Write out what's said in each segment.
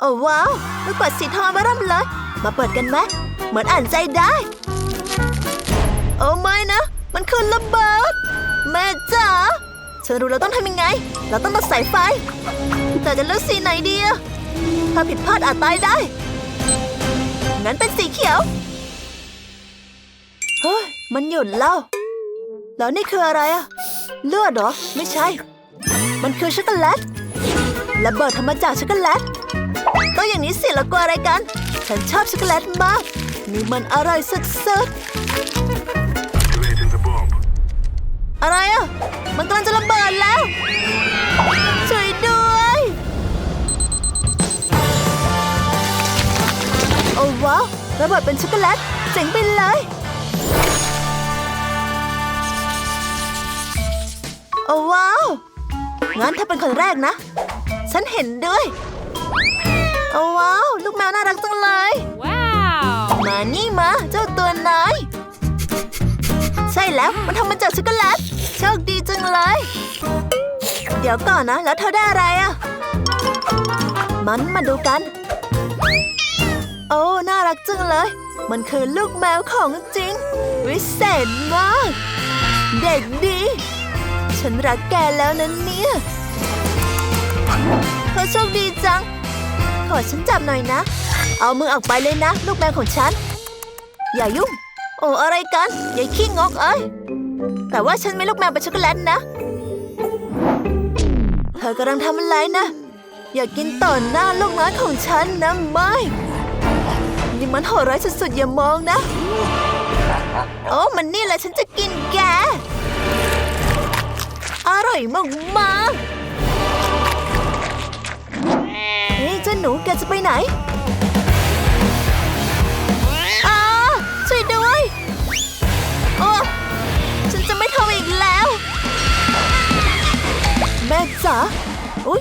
โอ้ว้าวลูกปัดสีทองมาเริ่มเลย มาเปิดกันไหมเหมือนอ่านใจได้ โอ้ไม่นะ มันคือระเบิด แม่จ๋าฉันรู้เราต้องทำยังไง เราต้องตัดสายไฟ แต่จะเลือกสีไหนดีอะถ้าผิดพลาดอาจตายได้ งั้นเป็นสีเขียว เฮ้ย มันหยุดแล้ว แล้วนี่คืออะไรอะเลือดเหรอ ไม่ใช่ มันคือช็อกโกแลตระเบิดทำมาจากช็อกโกแลต ต้องอย่างนี้สิล้วกลัวอะไรกัน ฉันชอบช็อกโกแลตมาก นี่มันอร่อยสุดๆอะไรอะมันกำลังจะระเบิดแล้ว ช่วยด้วย โอ้ว้าวระเบิดเป็นช็อกโกแลตเจ๋งไปเลย โอ้ว้าว งั้นถ้าเป็นคนแรกนะ ฉันเห็นด้วย ว้าว ลูกแมวน่ารักจังเลย Wow! มานี่มาเจ้าตัวน้อยใช่แล้วมันทำมาจากช็อกโกแลตโชคดีจังเลย เดี๋ยวก่อนนะ แล้วเธอได้อะไรอะ มันมาดูกัน โอ้ น่ารักจังเลย มันคือลูกแมวของจริง วิเศษมาก เด็กดี ฉันรักแกแล้วนะเนี่ยเธอโชคดีจัง ขอฉันจับหน่อยนะ เอามือออกไปเลยนะ ลูกแมวของฉัน อย่ายุ่ง โอ้อะไรกันอย่าขี้งกเอ้ย แต่ว่าฉันไม่ลูกแมวเป็นช็อกโกแลตนะ เธอกำลังทำอะไรนะ อย่ากินต่อหน้าลูกน้อยของฉันนะไม่นี่มันโหดร้ายสุดๆอย่ามองนะ โอ้มันนี่แหละฉันจะกินแก อร่อยมากๆ หนูแกจะไปไหนอาช่วยด้วยโอ้ฉันจะไม่ทำอีกแล้ว แม่จ๋าอุ๊ย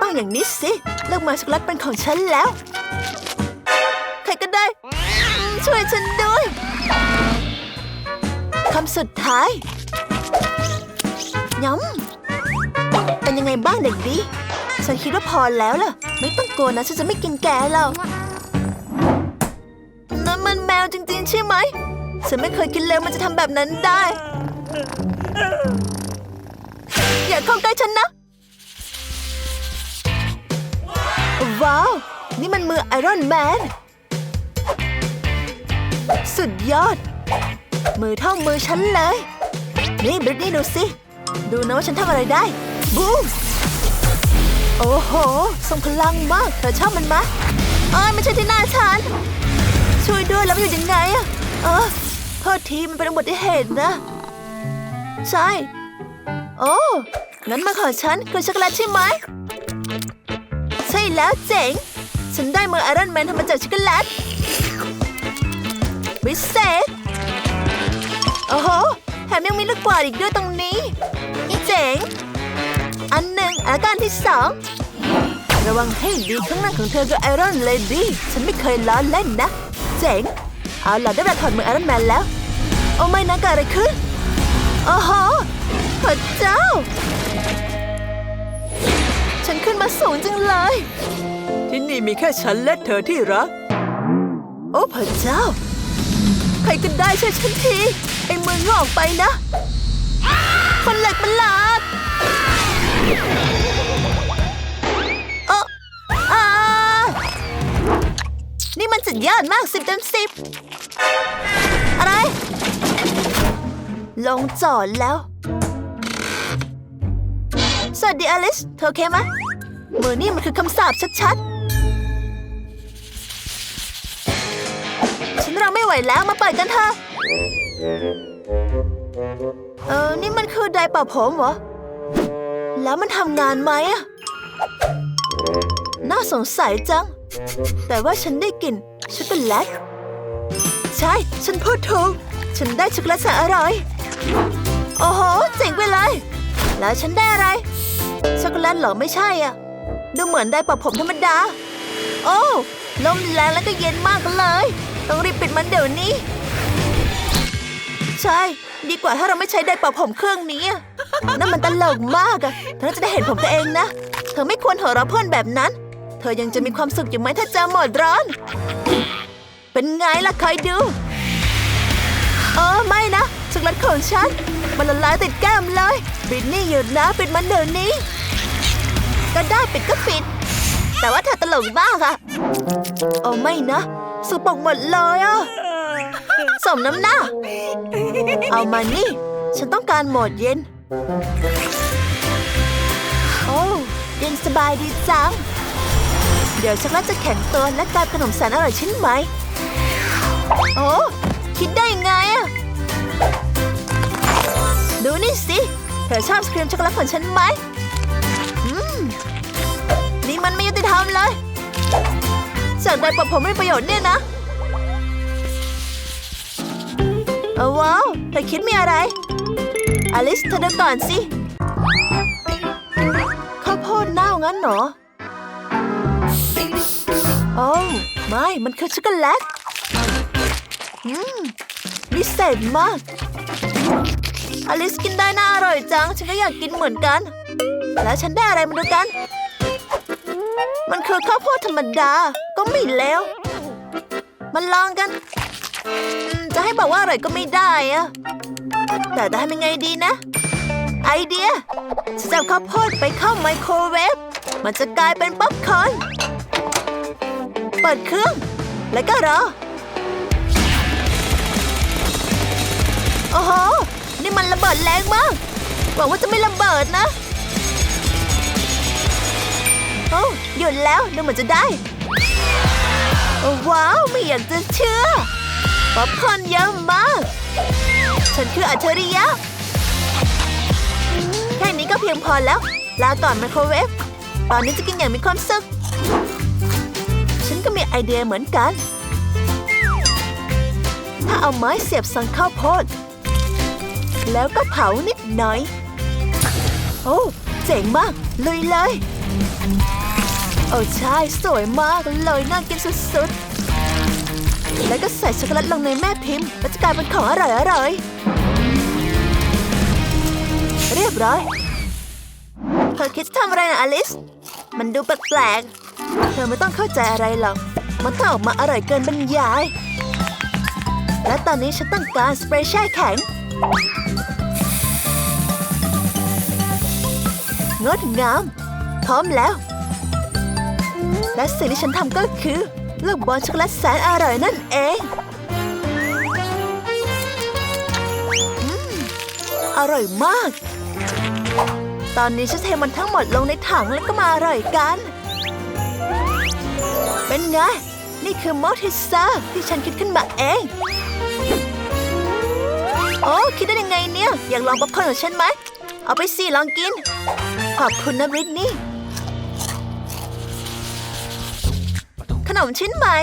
ต้องอย่างนี้สิเลือกมาช็อกโกแลตเป็นของฉันแล้ว ใครก็ได้ ช่วยฉันด้วยคำสุดท้ายย้ำเป็นยังไงบ้างเด็กดี ฉันคิดว่าพอแล้วล่ะ ไม่ต้องกลัวนะฉันจะไม่กินแกหรอกนั่นมันแมวจริงๆ ใช่ไหม ฉันไม่เคยกินเลยมันจะทำแบบนั้นได้ อย่าเข้าใกล้ฉันนะ ว้าว นี่มันมือไอรอนแมน สุดยอด มือเท่ามือฉันเลย นี่บริตนี่ดูสิ ดูนะว่าฉันทำอะไรได้ บูม โอ้โหทรงพลังมาก เธอชอบมันไหมเอ้ยไม่ใช่ที่หน้าฉัน ช่วยด้วยแล้วมันอยู่ยังไงอะเออโทษทีมันเป็นอุบัติเหตุนะ ใช่ โอ้งั้นมาขอฉันคือช็อกโกแลตใช่ไหมใช่แล้วเจ๋ง ฉันได้มือไอรอนแมนทำมาจากช็อกโกแลตวิเศษโอ้โหแถมยังมีลูกกวาดอีกด้วยตรงนี้เจ๋ง อันหนึ่งอาการที่สองระวังให้ดีข้างหน้าของเธอคือไอรอนเลดี้ฉันไม่เคยล้อเล่นนะ เจ๋ง เอาล่ะได้เวลาถอดมือไอรอนแมนแล้ว โอ้ไม่นะเกิดอะไรขึ้นโอ้โหพระเจ้า ฉันขึ้นมาสูงจังเลย ที่นี่มีแค่ฉันและเธอที่รัก โอ้พระเจ้า ใครก็ได้ช่วยฉันที ไอ้มืองอกไปนะ คนเหล็กมันหลา สุดยอดมากสิบเต็มสิบอะไร ลงจอดแล้ว สวัสดีอลิส เธอโอเคไหมมือนี่มันคือคำสาปชัดๆ ฉันเราไม่ไหวแล้วมาเปิดกันเถอะ เออ นี่มันคือไดร์เป่าผมเหรอ แล้วมันทำงานไหมอะน่าสงสัยจัง แต่ว่าฉันได้กลิ่น ช็อกโกแลต ใช่ ฉันพูดถูก ฉันได้ช็อกโกแลตแสนอร่อย โอ้โห เจ๋งไปเลย แล้วฉันได้อะไร ช็อกโกแลตเหรอไม่ใช่อะ ดูเหมือนได้ปะผมธรรมดา โอ้ลมแรงแล้วก็เย็นมากเลย ต้องรีบปิดมันเดี๋ยวนี้ ใช่ ดีกว่าถ้าเราไม่ใช้ไดร์เป่าผมเครื่องนี้นั่นมันตลกมากอะเธอจะได้เห็นผมตัวเองนะ เธอไม่ควรหัวเราะเพื่อนแบบนั้น เธอยังจะมีความสุขอยู่ไหมถ้าเจอหมดร้อน เป็นไงล่ะคอยดูเออไม่นะช็อกโกแลตของฉัน มันละลายติดแก้มเลยปิดนี่หยุดนะปิดมันเดี๋ยวนี้ ก็ได้ปิดก็ปิด แต่ว่าเธอตลกมากอะโอ้ไม่นะสุปกหมดเลยอะสมน้ำหน้า เอามานี่ ฉันต้องการหมดเย็น โอ้เย็นสบายดีจัง เดี๋ยวช็อกโกแลตจะแข็งตัวและกลายเป็นขนมแสนอร่อยชิ้นไหม โอ้คิดได้ยังไงอะดูนี่สิ เธอชอบสครีมช็อกโกแลตของฉันไหมอืมนี่มันไม่ยุติธรรมเลยจากใดปะผมไม่ประโยชน์เนี่ยนะเอาว้าวเธอคิดมีอะไร อลิสเธอเดี๋ยวก่อนสิข้าวโพดเน่างั้นเหรอ อ้ไม่ มันคือช็อกโกแลตอืมวิเศษมาก อลิสกินได้น่าอร่อยจัง ฉันก็อยากกินเหมือนกัน แล้วฉันได้อะไรมาดูกัน มันคือข้าวโพดธรรมดา ก็ไม่แล้วมันลองกัน จะให้บอกว่าอร่อยก็ไม่ได้อะแต่จะทำยังไงดีนะ ไอเดียจะเอาข้าวโพดไปเข้าไมโครเวฟ มันจะกลายเป็นป๊อปคอร์น เปิดเครื่อง แล้วก็รอ โอ้โห นี่มันระเบิดแรงมาก หวังว่าจะไม่ระเบิดนะโอ้หยุดแล้วดูเหมือนจะได้โอ้ว้าว ไม่อยากจะเชื่อ ป๊อปคอนเยอะมาก ฉันคืออัจฉริยะ แค่นี้ก็เพียงพอแล้ว ลาก่อนไมโครเวฟ ตอนนี้จะกินอย่างมีความสุข ก็มีไอเดียเหมือนกัน ถ้าเอาไม้เสียบสังข้าวโพด แล้วก็เผานิดหน่อย โอ้เจ๋งมากเลยเลย โอ้ใช่สวยมากเลยน่ากินสุดๆ แล้วก็ใส่ช็อกโกแลตลงในแม่พิมพ์แล้วจะกลายเป็นของอร่อยๆเรียบร้อยเธอคิดจะทำอะไรนะอลิส มันดูแปลกๆ เธอไม่ต้องเข้าใจอะไรหรอก มันต้องออกมาอร่อยเกินบรรยาย และตอนนี้ฉันต้องการสเปรย์แช่แข็ง งดงาม พร้อมแล้ว และสิ่งที่ฉันทำก็คือลูกบอลช็อกโกแลตแสนอร่อยนั่นเองอืมอร่อยมาก ตอนนี้ฉันเทมันทั้งหมดลงในถังแล้วก็มาอร่อยกัน เป็นไง นี่คือมอทิสซาที่ฉันคิดขึ้นมาเอง โอ้คิดได้ยังไงเนี่ย อยากลองป๊อปคอร์นของฉันไหม เอาไปสิลองกิน ขอบคุณนะบริตนี่ ขนมชิ้นใหม่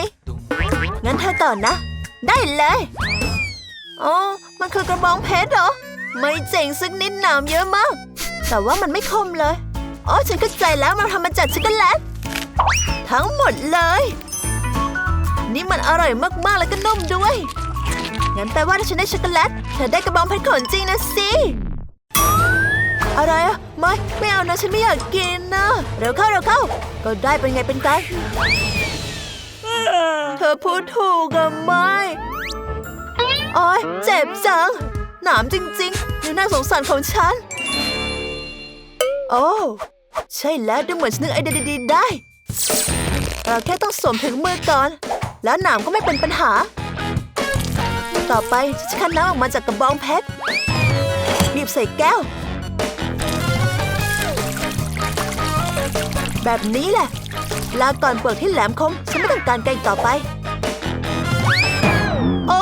งั้นเธอก่อนนะ ได้เลยโอ้มันคือกระบองเพชรเหรอ ไม่เจ๋งสักนิดหนามเยอะมาก แต่ว่ามันไม่คมเลย อ๋อ ฉันเข้าใจแล้วมันทำมาจากช็อกโกแลต ทั้งหมดเลย นี่มันอร่อยมากๆแล้วก็นุ่มด้วย งั้นแปลว่าถ้าฉันได้ช็อกโกแลตเธอได้กระบองเพชรของจริงนะสิอะไรอะไม่ไม่เอานะฉันไม่อยากกินนะเร็วเข้าเร็วเข้า ก็ได้เป็นไงเป็นกันเธอพูดถูกอะไม่โอ้ยเจ็บจัง หนามจริงๆดูน่าสงสารของฉัน โอ้ ใช่แล้วดูเหมือนฉันนึกไอเดียดีๆได้ เราแค่ต้องสวมถุงมือก่อน แล้วหนามก็ไม่เป็นปัญหา ต่อไปฉันจะคั้นน้ำออกมาจากกระบองเพชรบีบใส่แก้ว แบบนี้แหละ ลาก่อนเปลือกที่แหลมคม ฉันไม่ต้องการไกลต่อไป โอ้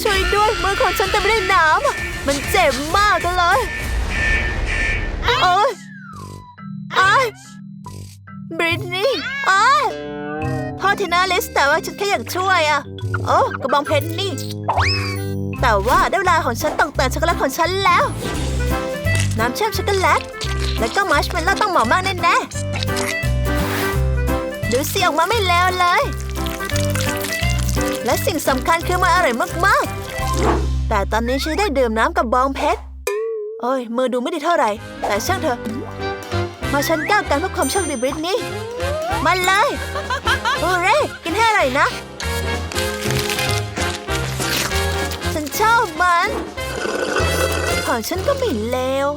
ช่วยด้วยมือของฉันเต็มไปด้วยน้ำมันเจ็บมากเลยโอ้ยไอ้บริตนี่ไอ้โทษทีนะลิสแต่ว่าฉันแค่อยากช่วยอะโอ้กระบองเพชรนี่ แต่ว่าได้เวลาของฉันต้องแต่งช็อกโกแลตของฉันแล้ว น้ำเชื่อมช็อกโกแลต แล้วก็มาร์ชเมลโล่ต้องเหมาะมากแน่ๆดูสิออกมาไม่แล้วเลย และสิ่งสำคัญคือมันอร่อยมากๆ แต่ตอนนี้ฉันได้ดื่มน้ำกับบองเพชรโอ้ยมือดูไม่ดีเท่าไหร่ แต่ช่างเถอะมาฉันก้าวกันเพื่อความโชคดีบริตนี่มาเลย โอเร่กินให้อร่อยนะ ฉันชอบมัน ของฉันก็ไม่เลว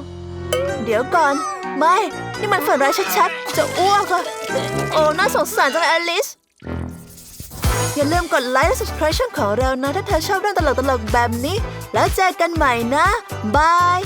เดี๋ยวก่อน ไม่ นี่มันฝันร้ายชัดๆ จะอ้วกอะโอ้ น่าสงสารจังเลยอลิส อย่าลืมกดไลค์และ subscribe ช่องของเรานะ ถ้าเธอชอบเรื่องตลกๆ แบบนี้ แล้วเจอกันใหม่นะ บาย